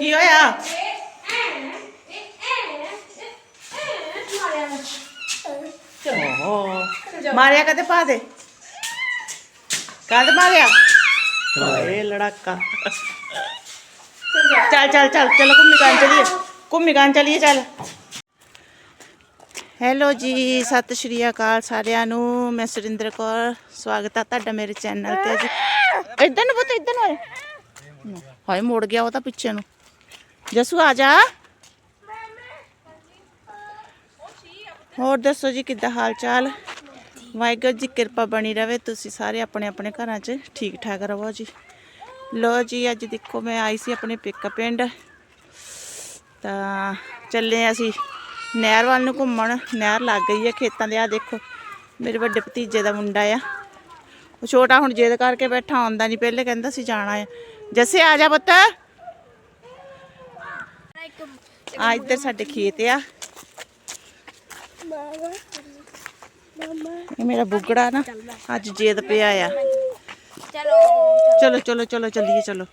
ਕੀ ਹੋਇਆ? ਓਹੋ ਮਾਰਿਆ ਕਦੇ ਪਾ ਦੇ? ਕਦ ਮਾਰਿਆ? ਏ ਲੜਾਕਾ। ਚੱਲ ਚੱਲ ਚੱਲ, ਚਲੋ, ਘੁੰਮੀ ਕਾਂ ਚਲੀਏ? ਘੁੰਮੀ ਕਾਂ ਚਲੀਏ, ਚੱਲ। ਹੈਲੋ ਜੀ, ਸਤਿ ਸ਼੍ਰੀ ਅਕਾਲ ਸਾਰਿਆਂ ਨੂੰ। ਮੈਂ ਸੁਰਿੰਦਰ ਕੌਰ। ਸਵਾਗਤ ਆ ਤੁਹਾਡਾ ਮੇਰੇ ਚੈਨਲ ਤੇ ਜੀ ਇਦਾਂ ਨੂੰ ਪੁੱਤ ਇਦਾਂ ਨੂੰ ਹਾਏ, ਮੁੜ ਗਿਆ ਉਹ ਤਾਂ ਪਿੱਛੇ ਨੂੰ। ਜਸੂ, ਆ ਜਾ। ਹੋਰ ਦੱਸੋ ਜੀ, ਕਿੱਦਾਂ ਹਾਲ ਚਾਲ ਵਾਹਿਗੁਰੂ ਜੀ, ਕਿਰਪਾ ਬਣੀ ਰਵੇ। ਤੁਸੀਂ ਸਾਰੇ ਆਪਣੇ ਆਪਣੇ ਘਰਾਂ 'ਚ ਠੀਕ ਠਾਕ ਰਹੋ ਜੀ। ਲੋ ਜੀ, ਅੱਜ ਦੇਖੋ, ਮੈਂ ਆਈ ਸੀ ਆਪਣੇ ਪਿੱਕ ਪਿੰਡ। ਤਾਂ ਚੱਲੇ ਅਸੀਂ ਨਹਿਰ ਵੱਲ ਨੂੰ ਘੁੰਮਣ। ਨਹਿਰ ਲੱਗ ਗਈ ਹੈ ਖੇਤਾਂ ਦੇ। ਆ ਦੇਖੋ, ਮੇਰੇ ਵੱਡੇ ਭਤੀਜੇ ਦਾ ਮੁੰਡਾ ਆ। ਉਹ ਛੋਟਾ ਹੁਣ ਜੇਦ ਕਰਕੇ ਬੈਠਾ, ਆਉਂਦਾ ਨਹੀਂ ਪਹਿਲੇ ਕਹਿੰਦਾ ਸੀ ਜਾਣਾ ਆ। ਜੱਸੇ, ਆ ਜਾ ਪੁੱਤ। ਆ ਇੱਧਰ ਸਾਡੇ ਖੇਤ ਆ। ਇਹ ਮੇਰਾ ਬੁੱਗੜਾ ਨਾ ਅੱਜ ਜੇਦ ਪਿਆ ਆ। ਚਲੋ। ਚਲੋ ਚਲੋ ਚੱਲੀਏ ਚਲੋ।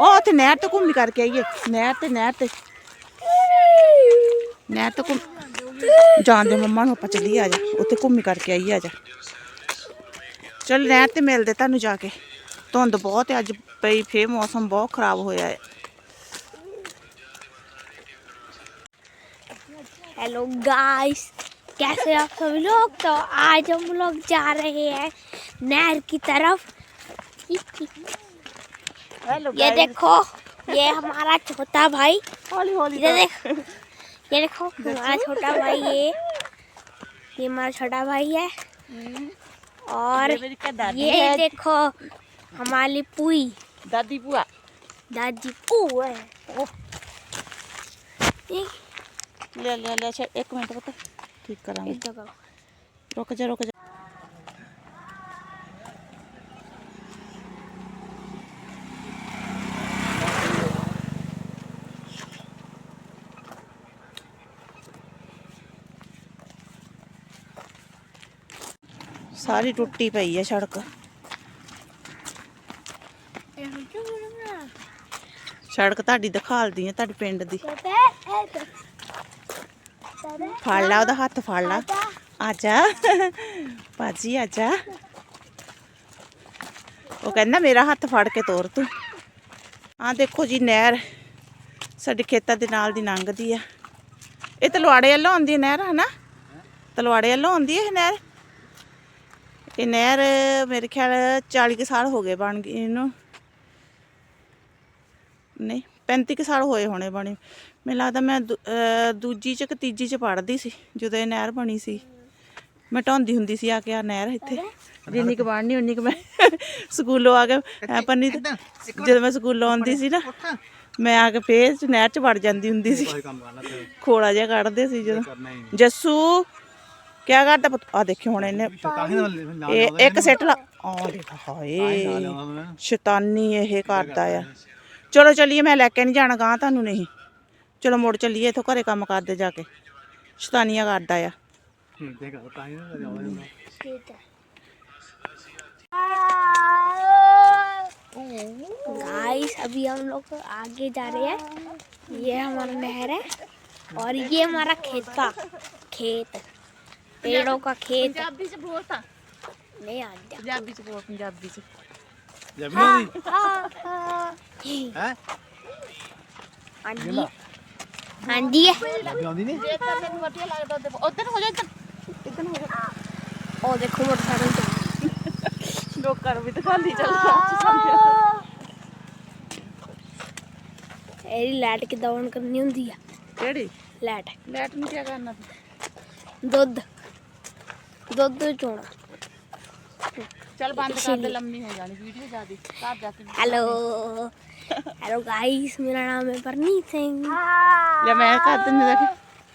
ਉਹ ਤੇ ਨਹਿਰ ਤੋਂ ਘੁੰਮੀ ਕਰਕੇ ਆਈਏ। ਨਹਿਰ ਤੇ ਨਹਿਰ ਤੇ। ਨਹਿਰ ਤੋਂ ਘੁੰਮ। ਜਾਂਦੇ ਮੰਮਾ ਨੂੰ ਆਪਾਂ ਚੱਲੀਏ ਆ ਜਾ। ਉੱਥੇ ਘੁੰਮੀ ਕਰਕੇ ਆਈਏ ਆ ਜਾ। ਚਲ ਨਹਿਰ ਤੇ ਮਿਲਦੇ ਤੁਹਾਨੂੰ ਜਾ ਕੇ। ਧੁੰਦ ਬਹੁਤ ਹੈ ਅੱਜ ਪਈ ਫੇ ਮੌਸਮ ਬਹੁਤ ਖਰਾਬ ਹੋਇਆ ਹੈ हेलो गाइस कैसे आप सभी लोग? तो आज हम लोग जा रहे हैं नहर की तरफ़। हेलो ये देखो ये हमारा छोटा भाई। हौली हौली ये देख ये देखो हमारा छोटा भाई ये ये हमारा छोटा भाई है। और क्या दादी ये देखो हमारी पुई। दादी बुआ। दादी पू ਲੈ ਲਿਆ ਲਿਆ ਛੇ ਇੱਕ ਮਿੰਟ ਪੁੱਤ। ਠੀਕ ਕਰਾਂਗੇ। ਇਦਾਂ ਕਰੋ ਰੁਕ ਜਾ ਰੁਕ ਜਾ। ਸਾਰੀ ਟੁੱਟੀ ਪਈ ਹੈ ਸੜਕ। ਸੜਕ ਤੁਹਾਡੀ ਦਿਖਾਲਦੀ ਆ ਤੁਹਾਡੇ ਪਿੰਡ ਦੀ। ਫੜ ਲਾ ਉਹਦਾ ਹੱਥ ਫੜ ਲਾ। ਆਜਾ। ਬਾਜੀ ਆਜਾ। ਉਹ ਕਹਿੰਦਾ ਮੇਰਾ ਹੱਥ ਫੜ ਕੇ ਤੋਰ ਤੂੰ। ਆ ਦੇਖੋ ਜੀ ਨਹਿਰ ਸਾਡੇ ਖੇਤਾਂ ਦੇ ਨਾਲ ਦੀ ਲੰਘਦੀ ਆ। ਇਹ ਤਲਵਾੜੇ ਵੱਲੋਂ ਆਉਂਦੀ ਹੈ ਨਹਿਰ ਹਨਾ? ਤਲਵਾੜੇ ਵੱਲੋਂ ਆਉਂਦੀ ਹੈ ਇਹ ਨਹਿਰ? ਇਹ ਨਹਿਰ ਮੇਰੇ ਖਿਆਲ 40 ਕੁ ਸਾਲ ਹੋ ਗਏ ਬਣ ਗਈ ਇਹਨੂੰ। ਨਹੀਂ 35 ਕੁ ਸਾਲ ਹੋਏ ਹੋਣੇ ਬਣੇ। ਮੈਨੂੰ ਲੱਗਦਾ ਮੈਂ ਦੂ- ਅਹ ਦੂਜੀ ਚ ਕਿ ਤੀਜੀ ਚ ਪੜ੍ਹਦੀ ਸੀ ਜਦੋਂ ਇਹ ਨਹਿਰ ਬਣੀ ਸੀ। ਮੈਂ ਢਾਉਂਦੀ ਹੁੰਦੀ ਸੀ ਆ ਕੇ ਆ ਨਹਿਰ ਇੱਥੇ। ਜਿੰਨੀ ਕੁ ਬਣਨੀ ਉਨੀ ਕੁ ਮੈਂ ਸਕੂਲੋਂ ਆ ਕੇ ਐਂ ਪੰਨੀ ਤੇ- ਜਦੋਂ ਮੈਂ ਸਕੂਲੋਂ ਆਉਂਦੀ ਸੀ ਨਾ ਮੈਂ ਆ ਕੇ ਫੇਰ ਚ ਨਹਿਰ ਚ ਵੜ ਜਾਂਦੀ ਹੁੰਦੀ ਸੀ। ਖੋਲਾ ਜਿਹਾ ਕੱਢਦੇ ਸੀ ਜਦੋਂ। ਜੱਸੂ ਕਿਆ ਕਰਦਾ ਪੁੱਤ? ਆ ਦੇਖਿਓ ਹੁਣ ਇਹਨੇ। ਇਹ ਇੱਕ ਸੈੱਟ ਲਾ। ਆ ਦੇਖ ਹਾਏ। ਸ਼ੈਤਾਨੀ ਇਹ ਕਰਦਾ ਆ। ਚਲੋ ਚੱਲੀਏ ਮੈਂ ਲੈ ਕੇ ਨਹੀਂ ਜਾਣਾ ਗਾਂ ਤੁਹਾਨੂੰ ਨਹੀਂ ਚਲੋ ਮੁੜ ਚੱਲੀਏ ਇਥੋਂ ਘਰੇ ਕੰਮ ਕਰਦੇ ਜਾ ਕੇ ਸ਼ੈਤਾਨੀਆਂ ਕਰਦਾ ਆ ठीक है गाइस अभी हम लोग आगे जा रहे हैं ये हमारा नहर है और ये हमारा खेत का खेत पेड़ों का खेत ਪੰਜਾਬੀ ਚ ਬੋਲ ਤਾਂ नहीं आ गया ਪੰਜਾਬੀ ਚ ਬੋਲ ਪੰਜਾਬੀ ਚ हाँ ਹੈ? ਆਂਦੀ ਆਂਦੀ ਹੈ ਲੱਗ ਆਉਂਦੀ ਨਹੀਂ? ਦੇਖ ਤਾਂ ਮੈਨੂੰ ਵਧੀਆ ਲੱਗਦਾ ਉੱਧਰ ਉੱਧਰ ਹੋ ਜਾ ਇੱਧਰ। ਇੱਧਰ ਹੋ ਜਾ। ਉਹ ਦੇਖੋ ਮੋਟਰਸਾਈਕਲ ਤੇ। ਲੋਕਾਂ ਨੂੰ ਵੀ ਦਿਖਾਉਂਦੀ ਚੱਲਦਾ ਇਹਦੀ ਲਾਈਟ ਕਿਦਾਂ ਆਨ ਕਰਨੀ ਹੁੰਦੀ ਆ? ਕਿਹੜੀ? ਲਾਈਟ। ਲਾਈਟ ਨੂੰ ਕੀ ਕਰਨਾ ਦੁੱਧ। ਦੁੱਧ ਚੋਣਾ। ਚਲ ਬੰਦ ਕਰ ਦੇ ਲੰਮੀ ਹੋ ਜਾਣੀ। ਵੀਡੀਓ ਜਿਆਦੀ। ਘਰ ਜਾ ਕੇ ਹੈਲੋ। हेलो गाइस मेरा नाम है परनीत सिंह ਲੈ ਮੈਂ ਕਰ ਦਿੰਦੀ ਦੇਖ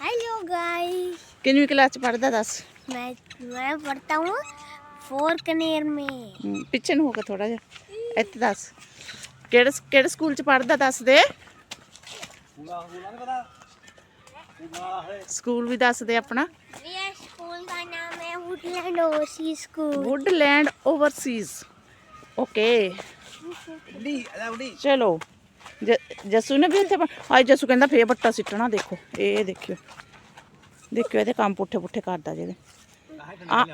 हेलो गाइस ਕਿੰਨਵੀਂ ਕਲਾਸ ਚ ਪੜਦਾ ਦੱਸ मैं मैं पढ़ता हूँ फोर कनेर में ਹਮ, ਪਿੱਛੇ ਨੂੰ ਹੋ ਕੇ ਥੋੜਾ ਜਿਹਾ ਇੱਥੇ ਦੱਸ ਕਿਹੜੇ ਕਿਹੜੇ ਸਕੂਲ ਚ ਪੜਦਾ ਦੱਸ ਦੇ ਸਕੂਲ ਵੀ ਦੱਸ ਦੇ ਆਪਣਾ मेरे स्कूल का नाम है Woodland Overseas school Woodland Overseas okay ਚਲੋ। ਜੱਸੂ ਨੇ ਵੀ ਉੱਥੇ ਅੱਜ ਜੱਸੂ ਕਹਿੰਦਾ ਫੇਰ ਬੱਟਾ ਸਿੱਟਣਾ ਦੇਖੋ ਇਹ ਦੇਖਿਓ। ਦੇਖਿਓ ਇਹਦੇ ਕੰਮ ਪੁੱਠੇ ਪੁੱਠੇ ਕਰਦਾ ਜਿਹੜੇ ਆ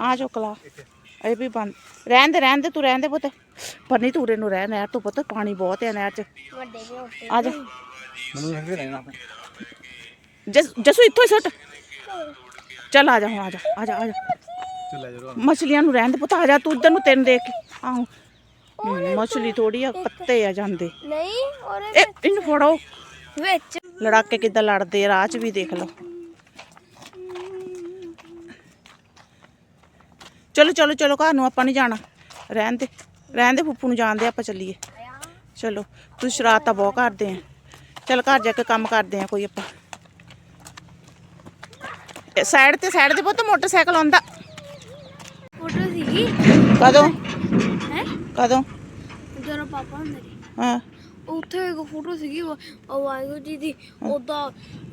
ਆ ਚੁੱਕਲਾ ਇਹ ਵੀ ਬੰਦ। ਰਹਿਣ ਦੇ ਰਹਿਣ ਦੇ ਤੂੰ ਰਹਿਣ ਦੇ ਪੁੱਤ। ਪਰ ਨਹੀਂ ਤੂਰੇ ਨੂੰ ਰਹਿ ਨਹਿਰ ਤੋਂ ਪੁੱਤ ਪਾਣੀ ਬਹੁਤ ਹੈ ਨਹਿਰ 'ਚ। ਵੱਡੇ ਦੇ ਉੱਤੇ ਆ ਜਾ। ਜਸ ਜਸੂ ਇੱਥੋਂ ਹੀ ਸੁੱਟ। ਚੱਲ ਆ ਜਾ ਹੁਣ ਆ ਜਾ ਆ ਜਾ ਆ ਜਾ। ਲੈ ਮਛਲੀਆਂ ਨੂੰ ਰਹਿਣ ਦੇ ਪੁੱਤ ਆ ਜਾ ਤੂੰ ਉਧਰ ਨੂੰ ਤੈਨੂੰ ਦੇਖ ਕੇ। ਆਹੋ। ਮਛਲੀ ਥੋੜੀ ਆ ਪੱਤੇ ਆ ਜਾਂਦੇ। ਨਹੀਂ ਔਰ ਇਹ ਇਹਨੂੰ ਫੜੋ। ਵਿੱਚ ਲੜਾਕੇ ਕਿੱਦਾਂ ਲੜਦੇ ਆ ਰਾਹ 'ਚ ਵੀ ਦੇਖ ਲਓ। ਚਲੋ ਚਲੋ ਚਲੋ ਘਰ ਨੂੰ ਆਪਾਂ ਨਹੀਂ ਜਾਣਾ। ਰਹਿਣ ਦੇ ਰਹਿਣ ਦੇ ਫੁੱਫੂ ਨੂੰ ਜਾਣਦੇ ਆਪਾਂ ਚੱਲੀਏ। ਚਲੋ ਤੁਸੀਂ ਸ਼ਰਾਰਤਾਂ ਬਹੁਤ ਕਰਦੇ ਆ। ਚਲ ਘਰ ਜਾ ਕੇ ਕੰਮ ਕਰਦੇ ਆ ਕੋਈ ਆਪਾਂ। ਸਾਈਡ ਤੇ ਸਾਈਡ ਤੇ ਪੁੱਤ ਮੋਟਰਸਾਈਕਲ ਆਉਂਦਾ। ਫੋਟੋ ਸੀਗੀ। ਕਦੋਂ? ਕਦੋਂ? ਜਦੋਂ ਪਾਪਾ ਹੁੰਦੇ ਹਾਂ। ਉੱਥੇ ਇੱਕ ਫੋਟੋ ਸੀਗੀ ਉਹ ਵਾਹਿਗੁਰੂ ਜੀ ਦੀ ਉਹਦਾ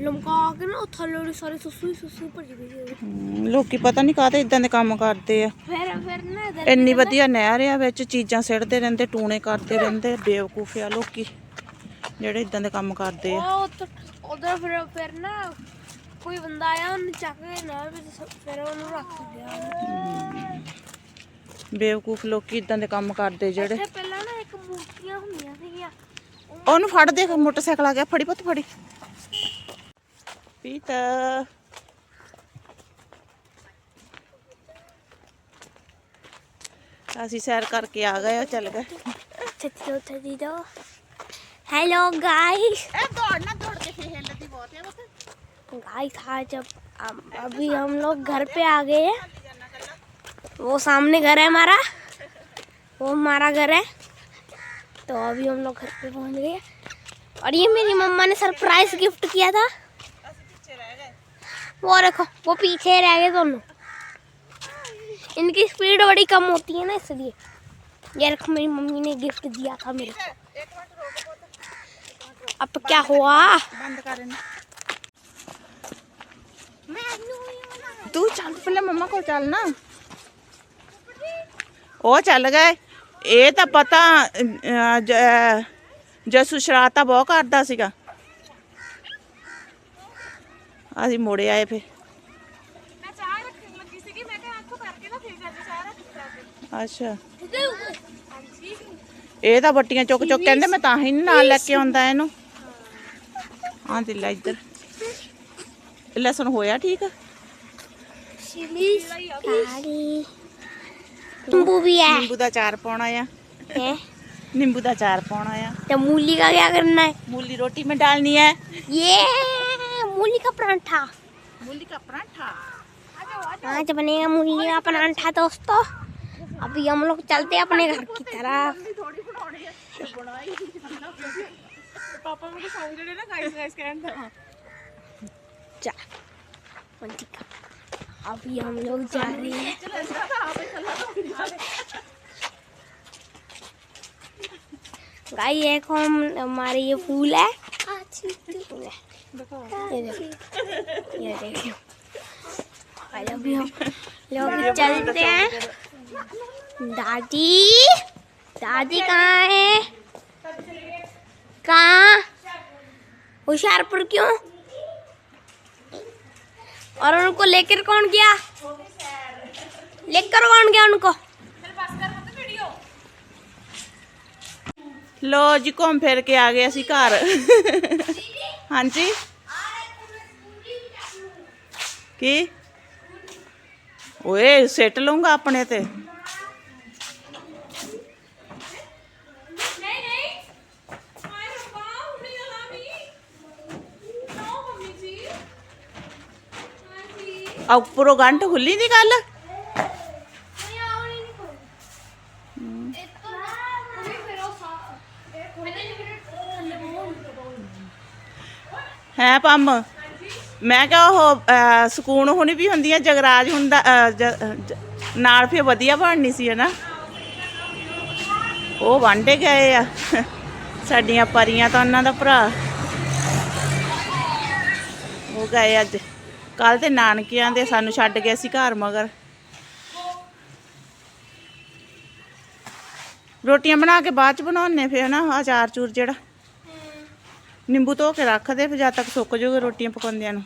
ਲਮਕਾ ਕੇ ਨਾ ਉਹ ਥੱਲੇ ਸਾਰੇ ਸੁਸੂ ਸੁਸੂ ਭੱਜ। ਹਮ, ਲੋਕੀ ਪਤਾ ਨਹੀਂ ਕਾਹਦੇ ਇਦਾਂ ਦੇ ਕੰਮ ਕਰਦੇ ਆ। ਫਿਰ ਫਿਰ ਨਾ ਇਧਰ ਇੰਨੀ ਵਧੀਆ ਨਹਿਰ ਆ ਵਿੱਚ ਚੀਜ਼ਾਂ ਸਿੱਟਦੇ ਰਹਿੰਦੇ ਟੂਣੇ ਕਰਦੇ ਰਹਿੰਦੇ ਬੇਵਕੂਫ ਆ ਲੋਕੀ ਜਿਹੜੇ ਇਦਾਂ ਦੇ ਕੰਮ ਕਰਦੇ ਆ। ਉਹ ਉਧਰ ਫਿਰ ਫਿਰ ਨਾ ਕੋਈ ਬੰਦਾ ਆਇਆ ਉਹਨੇ ਚੱਕ ਕੇ ਨਾ ਵਿੱਚ ਸ- ਫਿਰ ਉਹਨੂੰ ਰੱਖ ਲਿਆ। ਬੇਵਕੂਫ ਲੋਕੀ ਇਦਾਂ ਦੇ ਕੰਮ ਕਰਦੇ ਜਿਹੜੇ ਇੱਥੇ ਪਹਿਲਾਂ ਨਾ ਇੱਕ ਮੂਰਤੀਆਂ ਹੁੰਦੀਆਂ ਸੀਗੀਆਂ ਉਹਨੂੰ ਫੜ ਦੇ ਮੋਟਰਸਾਈਕਲ ਆ ਗਿਆ ਫੜੀ ਪੁੱਤ ਫੜੀ ਪੀਤ ਅਸੀਂ ਸੈਰ ਕਰਕੇ ਆ ਗਏ ਉਹ ਚੱਲ ਗਏ ਛੱਤੀ ਉੱਥੇ ਦੀ ਦੋ हेलो गाइस ਇਹ ਦੌੜਨਾ ਦੌੜ ਕੇ ਫੇਰ ਹਿੱਲਦੀ ਬਹੁਤ ਹੈ ਪੁੱਤ गाइस आज अब अब- अभी हम लोग घर पे आ गए हैं वो सामने घर है हमारा। वो हमारा घर है। तो अभी हम लोग घर पे पहुँच गए। और ये मेरी मम्मा ने सरप्राइज़ गिफ्ट किया था। वो रखो वो पीछे रह गए दोनों। इनकी स्पीड बड़ी कम होती है ना, इसलिए। ये रखो मेरी मम्मी ने गिफ्ट दिया था मेरे को। अब क्या हुआ? तू चल, पहले मम्मा को चल ना ਉਹ ਚੱਲ ਗਏ। ਇਹ ਤਾਂ ਪਤਾ ਜਸੂ ਸ਼ਰਾਰਤਾਂ ਬਹੁਤ ਕਰਦਾ ਸੀਗਾ। ਅਸੀਂ ਮੁੜੇ ਆਏ ਫੇ ਮੈਂ ਚਾਹ ਰੱਖਣ ਲੱਗੀ ਸੀਗੀ ਮੈਂ ਕਿਹਾ ਆਖੋ ਕਰਕੇ ਨਾ ਫਿਰ ਜਾ ਚਾਹ ਰੱਖ ਅੱਛਾ। ਇਹ ਤਾਂ ਬੱਟੀਆਂ ਚੁੱਕ ਚੁੱਕ ਕਹਿੰਦੇ ਮੈਂ ਤਾਂ ਹੀ ਨੀ ਨਾਲ ਲੈ ਕੇ ਆਉਂਦਾ ਇਹਨੂੰ। ਹਾਂ। ਤੇ ਲੈ ਇੱਧਰ। ਲਸਣ ਹੋਇਆ ਠੀਕ? ਦਾੜੀ नींबू भी है नींबू का चार पौना है? नींबू का चार पौना है तो मूली का क्या करना है? मूली रोटी में डालनी है। ये मूली का परांठा। मूली का परांठा। आज हाँ, तो बनेगा मूली का परांठा दोस्तों। अभी हम लोग चलते हैं अपने घर की तरफ़। मतलब पापा मुझे ना गाइस गाइस चल अभी हम लोग जा रहे हैं। गाई एक हम, हमारे ये फूल है। ये देखो अभी हम लोग चलते हैं। दादी दादी कहाँ है? कहाँ? होशियारपुर क्यों? और उनको लेकर कौन गया लेकर कौन गया उनको ਲੋ ਜੀ ਘੁੰਮ ਫਿਰ ਕੇ ਆ ਗਏ ਅਸੀਂ ਘਰ ਹਾਂਜੀ ਕੀ ਓਏ ਸਿੱਟ ਲਊਂਗਾ ਆਪਣੇ ਤੇ ਆ ਉੱਪਰੋਂ ਗੰਢ ਖੁੱਲੀ ਦੀ ਗੱਲ? ਹੈ। ਪੰਮ? ਮੈਂ ਕਿਹਾ ਉਹ ਸਕੂਨ ਹੋਣੀ ਵੀ ਹੁੰਦੀਆਂ ਜਗਰਾਜ ਹੁੰਦਾ ਅਹ, ਜ- ਅਹ, ਜ- ਨਾਲ ਫਿਰ ਵਧੀਆ ਬਣਨੀ ਸੀ ਹਨਾ? ਉਹ ਵਾਂਡੇ ਗਏ ਆ। ਸਾਡੀਆਂ ਪਰੀਆਂ ਤਾਂ ਉਹਨਾਂ ਦਾ ਭਰਾ। ਉਹ ਗਏ ਅੱਜ। ਕੱਲ ਤੇ ਨਾਨਕਿਆਂ ਦੇ ਸਾਨੂੰ ਛੱਡ ਗਏ ਸੀ ਘਰ ਮਗਰ। ਰੋਟੀਆਂ ਬਣਾ ਕੇ ਬਾਅਦ ਚ ਬਣਾਉਣੇ ਫੇਰ ਨਾ ਅਚਾਰ ਚੂਰ ਜਿਹੜਾ। ਨਿੰਬੂ ਧੋ ਕੇ ਰੱਖਦੇ ਫਿਰ ਜਦ ਤੱਕ ਸੁੱਕ ਜਾਊਗੇ ਰੋਟੀਆਂ ਪਕਾਉਂਦਿਆਂ ਨੂੰ।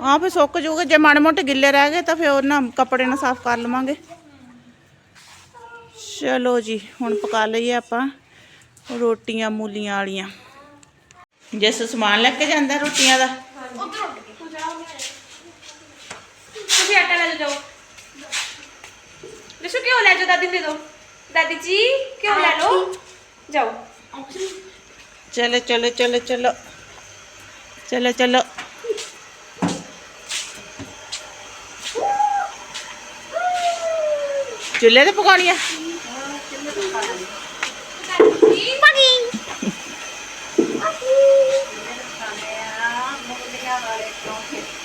ਹਾਂ, ਫਿਰ ਸੁੱਕ ਜੂਗੇ, ਜੇ ਮਾੜੇ ਮੋਟੇ ਗਿੱਲੇ ਰਹਿ ਗਏ ਤਾਂ ਫਿਰ ਉਹਨਾਂ ਕੱਪੜੇ ਨਾਲ ਸਾਫ਼ ਕਰ ਲਵਾਂਗੇ। ਚਲੋ ਜੀ, ਹੁਣ ਪਕਾ ਲਈਏ ਆਪਾਂ ਰੋਟੀਆਂ ਮੂਲੀਆਂ ਵਾਲੀਆਂ। ਜਿਸ ਸਮਾਨ ਲੈ ਕੇ ਜਾਂਦਾ ਰੋਟੀਆਂ ਦਾ। ਤੁਸੀਂ ਆਟਾ ਲੈ ਜਾਓ। ਰਿਸ਼ੂ ਕਿਉਂ ਲੈ ਜਾਓ ਦਾਦੀ ਦੇ ਦੋ। ਦਾਦੀ ਜੀ ਕਿਉਂ ਲੈ ਲਓ। ਜਾਓ। ਚਲੋ ਚਲੋ ਚਲੋ ਚਲੋ। ਚਲੋ ਚਲੋ। ਚੁੱਲ੍ਹੇ ਤੇ ਪਕਾਉਣੀਆਂ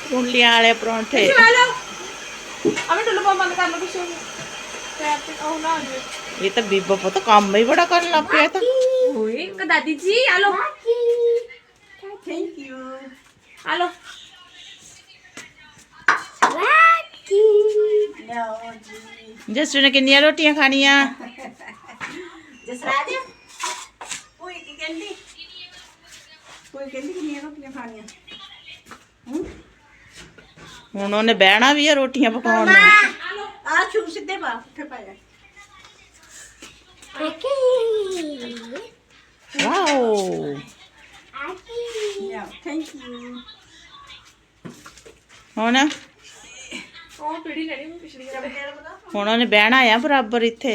ਕੁੰਡਲੀਆਂ ਵਾਲੇ ਪਰੌਂਠੇ। ਅਮੇ ਟੁੱਲ ਬੰਦ ਕਰ ਲੋ ਪਿੱਛੇ ਪੈਰ ਤੇ ਉਹ ਨਾ ਇਹ ਤਾਂ ਬੀਬਾ ਪੁੱਤ ਕੰਮ ਹੀ ਬੜਾ ਕਰਨ ਲੱਗ ਪਿਆ ਇਹ ਤਾਂ। ਓਏ ਕ ਦਾਦੀ ਜੀ ਆਲੋ ਥੈਂਕ ਯੂ ਆਲੋ ਜਸੂ ਨੇ ਕਿੰਨੀਆਂ ਰੋਟੀਆਂ ਖਾਣੀਆਂ? ਜਸਰਾਜ ਕੋਈ ਕਹਿੰਦੀ? ਕੋਈ ਕਹਿੰਦੀ ਕਿੰਨੀਆਂ ਰੋਟੀਆਂ ਖਾਣੀਆਂ? ਹੁਣ ਉਹਨੇ ਬਹਿਣਾ ਵੀ ਆ ਰੋਟੀਆਂ ਪਕਾਉਣ ਨੂੰ। ਆ ਛੂ ਸਿੱਧੇ ਪਾ ਉੱਥੇ ਪਾ ਜਾ। ਵਾਓ। ਹੁਣ? ਹੁਣ ਉਹਨੇ ਬਹਿਣਾ ਆ ਬਰਾਬਰ ਇੱਥੇ।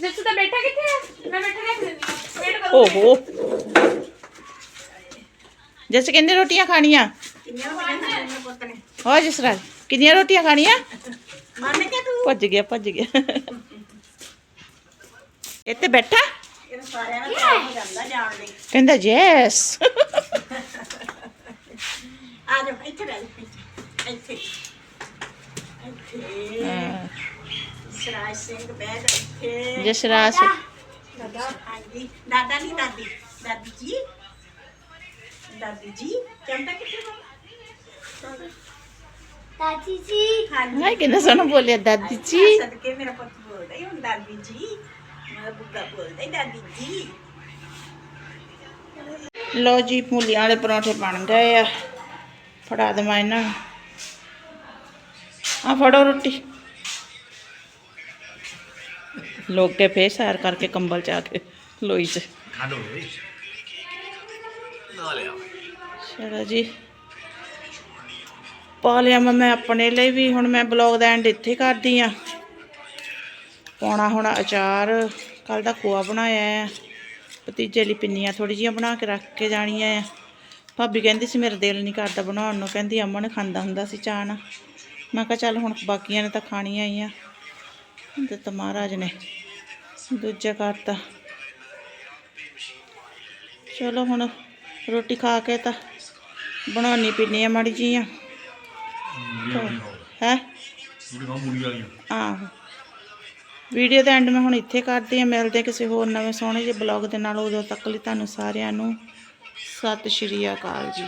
ਜਿੱਥੇ ਤਾਂ ਬੈਠਾ ਕਿੱਥੇ ਆ? ਮੈਂ ਬੈਠਾ ਰੱਖ ਦਿੰਦੀ ਵੇਟ ਕਰੋ। ਓਹੋ। ਜਿਸ ਕਿੰਨੇ ਰੋਟੀਆਂ ਖਾਣੀਆਂ? ਹੋ ਜਿਸ ਰਾਜ ਕਿੰਨੀਆਂ ਰੋਟੀਆਂ ਖਾਣੀਆਂ? ਮੰਨ ਕੇ ਤੂੰ? ਭੱਜ ਗਿਆ ਭੱਜ ਗਿਆ। ਇੱਥੇ ਬੈਠਾ? ਕਹਿੰਦਾ ਯੈਸ ਆ ਇੱਥੇ ਰਹਿ ਇੱਥੇ ਇੱਥੇ। ਸਰਾਜ ਸਿੰਘ ਬੈਠ ਜਸਰਾਜ ਦਾਦਾ ਹਾਂਜੀ। ਦਾਦਾ ਨਹੀਂ ਦਾਦੀ ਦਾਦੀ ਜੀ। ਦਾਦੀ ਜੀ ਚਮਟਾ ਕਿੱਥੇ ਹੋ? ਦਾਦੀ ਜੀ। ਹਾਂਜੀ। ਹਾਏ ਕਿੰਨਾ ਸੋਹਣਾ ਬੋਲਿਆ ਦਾਦੀ ਜੀ। ਸਦਕੇ ਮੇਰਾ ਪੁੱਤ ਬੋਲਦਾ ਹੀ ਹੁਣ ਦਾਦੀ ਜੀ ਮੇਰਾ ਬੁੱਗਾ ਬੋਲਦਾ ਹੀ ਦਾਦੀ ਜੀ। ਲੋ ਜੀ ਮੂਲੀਆਂ ਵਾਲੇ ਪਰੌਂਠੇ ਬਣ ਗਏ ਆ। ਫੜਾ ਦੇਵਾਂ ਇਹਨਾਂ ਨੂੰ। ਆ ਫੜੋ ਰੋਟੀ। ਲੋਕ ਕੇ ਫੇਰ ਸੈਰ ਕਰਕੇ ਕੰਬਲ ਚ ਕੇ ਲੋਈ ਚ। ਖਾ ਲਓ ਵੇ ਲਿਆ। ਚਲੋ ਜੀ। ਪਾ ਲਿਆ ਮੈਂ ਆਪਣੇ ਲਈ ਵੀ, ਹੁਣ ਮੈਂ ਬਲੌਗ ਦਾ ਐਂਡ ਇੱਥੇ ਕਰਦੀ ਆ। ਪਾਉਣਾ ਹੁਣ ਅਚਾਰ। ਕੱਲ ਦਾ ਖੋਆ ਬਣਾਇਆ ਹੈ ਭਤੀਜੇ ਲਈ ਪਿੰਨੀਆਂ ਥੋੜੀ ਜਿਹੀਆਂ ਬਣਾ ਕੇ ਰੱਖ ਕੇ ਜਾਣੀਆਂ ਆ। ਭਾਬੀ ਕਹਿੰਦੀ ਸੀ ਮੇਰਾ ਦਿਲ ਨਹੀਂ ਕਰਦਾ ਬਣਾਉਣ ਨੂੰ। ਕਹਿੰਦੀ ਅਮਨ ਖਾਂਦਾ ਹੁੰਦਾ ਸੀ ਚਾਹ ਨਾਲ। ਮੈਂ ਕਿਹਾ ਚੱਲ ਹੁਣ ਬਾਕੀਆਂ ਨੇ ਤਾਂ ਖਾਣੀਆਂ ਹੀ ਆ। ਤੇ ਤਾਂ ਮਹਾਰਾਜ ਨੇ ਦੂਜਾ ਕਰਤਾ। ਚਲੋ ਹੁਣ ਰੋਟੀ ਖਾ ਕੇ ਤਾਂ ਬਣਾਉਣੀ ਪੀਣੀ ਆ ਮਾੜੀ ਜੀ ਆ। ਹੈ? ਆਹੋ। ਵੀਡੀਓ ਦਾ ਐਂਡ ਮੈਂ ਹੁਣ ਇੱਥੇ ਕਰਦੀ ਆ ਮਿਲਦੇ ਕਿਸੇ ਹੋਰ ਨਵੇਂ ਸੋਹਣੇ ਜਿਹੇ ਬਲੌਗ ਦੇ ਨਾਲ। ਉਦੋਂ ਤੱਕ ਲਈ ਤੁਹਾਨੂੰ ਸਾਰਿਆਂ ਨੂੰ ਸਤਿ ਸ਼੍ਰੀ ਅਕਾਲ ਜੀ।